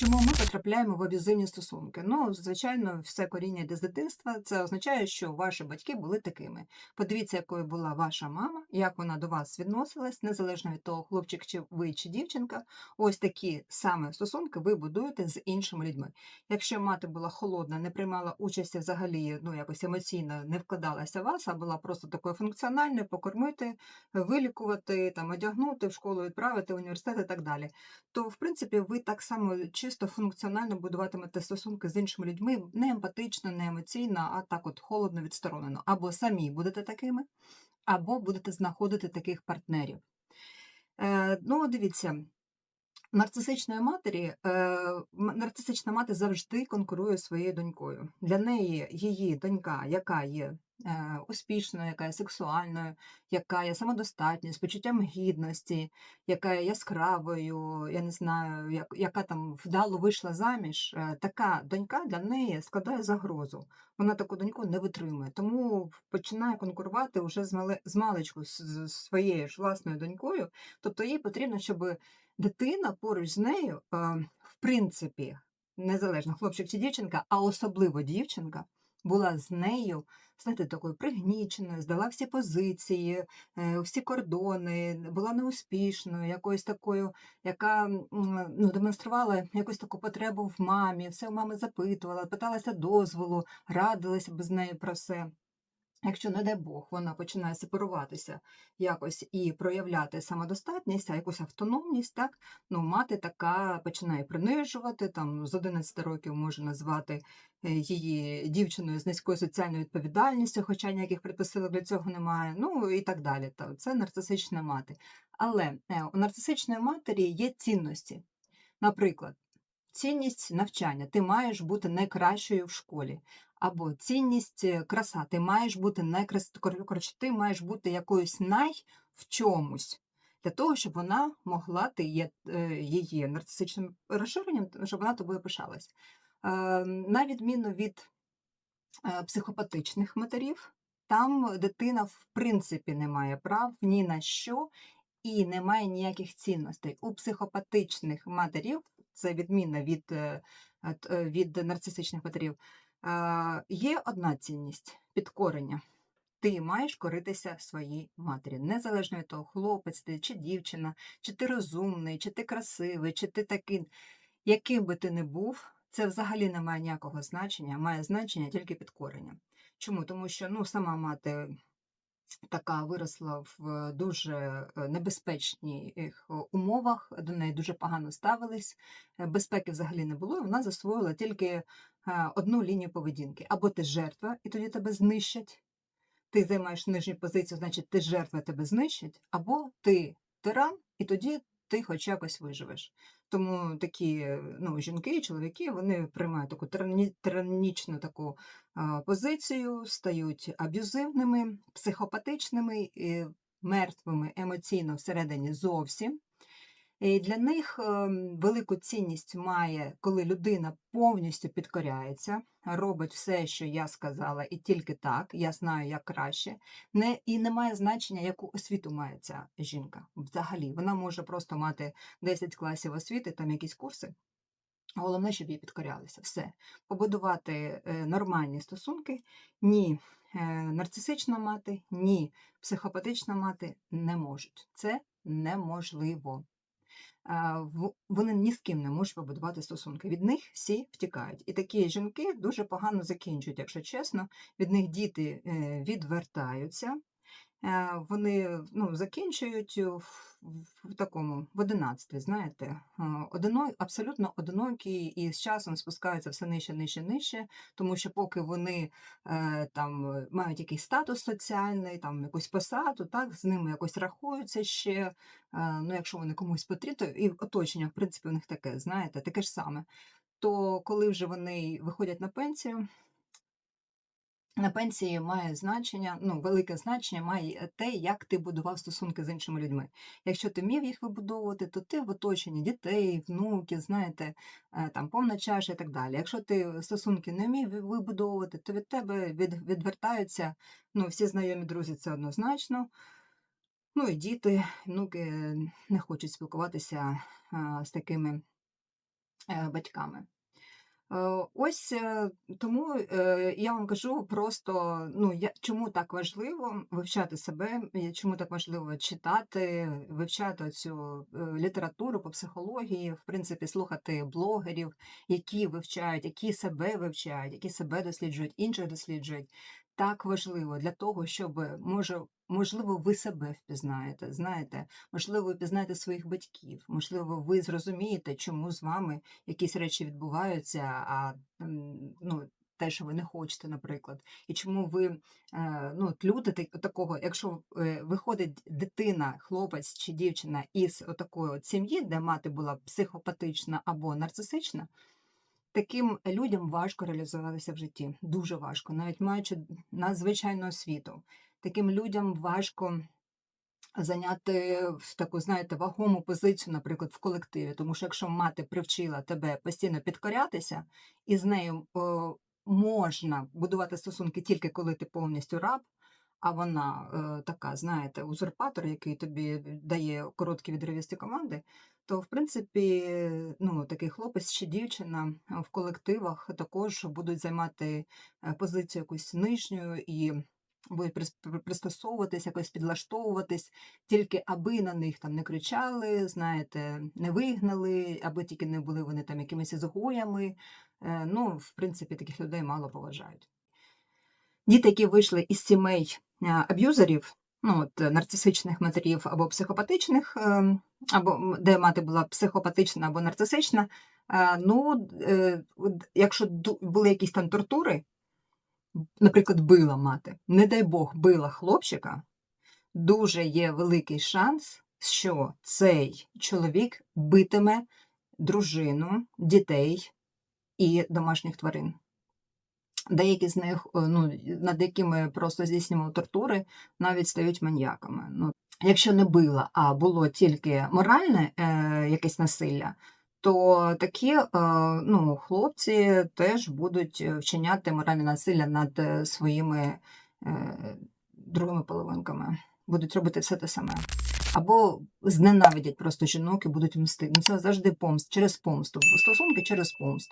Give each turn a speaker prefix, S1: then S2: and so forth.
S1: Чому ми потрапляємо в аб'юзивні стосунки? Ну, звичайно, все коріння йде з дитинства. Це означає, що ваші батьки були такими. Подивіться, якою була ваша мама, як вона до вас відносилась, незалежно від того, хлопчик чи ви чи дівчинка. Ось такі саме стосунки ви будуєте з іншими людьми. Якщо мати була холодна, не приймала участі взагалі, ну якось емоційно не вкладалася в вас, а була просто такою функціональною, покормити, вилікувати, там одягнути, в школу відправити, в університет і так далі. То, в принципі, ви так само чисто функціонально будуватимете стосунки з іншими людьми не емпатично, не емоційно, а так от холодно відсторонено. Або самі будете такими, або будете знаходити таких партнерів. Е, ну, дивіться, нарцисичної матері, е, нарцисична мати завжди конкурує своєю донькою. Для неї її донька, яка є успішною, яка є сексуальною, яка є самодостатньою, з почуттям гідності, яка є яскравою, я не знаю, як, яка там вдало вийшла заміж, е, така донька для неї складає загрозу. Вона таку доньку не витримує, тому починає конкурувати вже з, мале, з маличку з, з своєю ж власною донькою. Тобто їй потрібно, щоб дитина поруч з нею, е, в принципі, незалежно хлопчик чи дівчинка, а особливо дівчинка, була з нею, знаєте, такою пригніченою, здала всі позиції, е, всі кордони, була неуспішною, якоюсь такою, яка ну, демонструвала якусь таку потребу в мамі, все у мами запитувала, питалася дозволу, радилася б з нею про все. Якщо, не дай Бог, вона починає сепаруватися якось і проявляти самодостатність, а якусь автономність, так, ну, мати така починає принижувати, там з 11 років може назвати е, її дівчиною з низькою соціальною відповідальністю, хоча ніяких предпосилок для цього немає, ну і так далі. Та, Це нарцисична мати. Але е, у нарцисичної матері є цінності. Наприклад, цінність навчання. Ти маєш бути найкращою в школі. Або цінність е, краса. Ти маєш бути найкрас... кор- Коротше, ти маєш бути якоюсь най в чомусь. Для того, щоб вона могла, ти є е, її нарцисичним розширенням, щоб вона тобою пишалась. Е, на відміну від психопатичних матерів, там дитина в принципі не має прав ні на що і не має ніяких цінностей. У психопатичних матерів, це відмінно від, від нарцисичних матерів, є одна цінність підкорення. Ти маєш коритися своїй матері, незалежно від того, хлопець ти чи дівчина, чи ти розумний, чи ти красивий, чи ти такий, яким би ти не був, це взагалі не має ніякого значення, має значення тільки підкорення. Чому? Тому що ну, сама мати така виросла в дуже е, небезпечних е, умовах, до неї дуже погано ставились, е, безпеки взагалі не було, і вона засвоїла тільки е, одну лінію поведінки. Або ти жертва, і тоді тебе знищать, ти займаєш нижню позицію, значить ти жертва, тебе знищать, або ти тиран, і тоді ти хоч якось виживеш. Тому такі ну, жінки і чоловіки вони приймають таку тирані- тиранічну таку позицію, стають аб'юзивними, психопатичними, і мертвими емоційно всередині зовсім. І для них ем, велику цінність має, коли людина повністю підкоряється, робить все, що я сказала, і тільки так, я знаю, як краще. Не, і не має значення, яку освіту має ця жінка. Взагалі, вона може просто мати 10 класів освіти, там якісь курси. Головне, щоб їй підкорялися. Все. Побудувати е, нормальні стосунки ні е, нарцисична мати, ні психопатична мати не можуть. Це неможливо. Вони ні з ким не можуть побудувати стосунки. Від них всі втікають. І такі жінки дуже погано закінчують, якщо чесно. Від них діти е, відвертаються. Е, Вони ну, закінчують в, в, в такому в одинадцятстві, знаєте, е, одино, абсолютно одинокі і з часом спускаються все нижче, нижче, нижче, тому що поки вони е, там е, мають якийсь статус соціальний, там якусь посаду, так з ними якось рахуються ще. Е, ну, якщо вони комусь потрібні, то і оточення, в принципі, у них таке, знаєте, таке ж саме. То коли вже вони виходять на пенсію, на пенсії має значення, ну, велике значення має те, як ти будував стосунки з іншими людьми. Якщо ти вмів їх вибудовувати, то ти в оточенні дітей, внуків, знаєте, е, там повна чаша і так далі. Якщо ти стосунки не вмів вибудовувати, то від тебе від, відвертаються ну, всі знайомі друзі, це однозначно. Ну і діти, внуки не хочуть спілкуватися з такими е, батьками. Е, Ось е, тому е, я вам кажу просто, ну я чому так важливо вивчати себе, чому так важливо читати, вивчати цю літературу по психології, в принципі, слухати блогерів, які вивчають, які себе вивчають, які себе досліджують, інших досліджують. Так важливо для того, щоб може, можливо, ви себе впізнаєте. Знаєте, можливо, ви пізнаєте своїх батьків, можливо, ви зрозумієте, чому з вами якісь речі відбуваються, а ну, те, що ви не хочете, наприклад. І чому ви е, ну, люди такого, якщо е, виходить дитина, хлопець чи дівчина із отакої от сім'ї, де мати була психопатична або нарцисична, таким людям важко реалізуватися в житті. Дуже важко, навіть маючи надзвичайну освіту. Таким людям важко зайняти таку, знаєте, вагому позицію, наприклад, в колективі. Тому що якщо мати привчила тебе постійно підкорятися, і з нею о, можна будувати стосунки тільки коли ти повністю раб, а вона е, така, знаєте, узурпатор, який тобі дає короткі відривісті команди, то в принципі, ну, такий хлопець чи дівчина в колективах також будуть займати е, позицію якусь нижню і будуть прис- пристосовуватись, якось підлаштовуватись, тільки аби на них там не кричали, знаєте, не вигнали, аби тільки не були вони там якимись ізгоями. Е, Ну, в принципі, таких людей мало поважають. Діти, які вийшли із сімей е, аб'юзерів, ну, от, е, нарцисичних матерів або психопатичних, е, або де мати була психопатична або нарцисична, е, ну, е, якщо були якісь там тортури, наприклад, била мати, не дай Бог, била хлопчика, дуже є великий шанс, що цей чоловік битиме дружину, дітей і домашніх тварин. Деякі з них, е, ну, над якими просто здійснювали тортури, навіть стають маньяками. Ну, якщо не била, а було тільки моральне е, якесь насилля, то такі е, ну, хлопці теж будуть е, вчиняти моральне насилля над е, своїми е, другими половинками, будуть робити все те саме. Або зненавидять просто жінок і будуть мстити. Ну, це завжди помст, через помсту. Стосунки через помсту.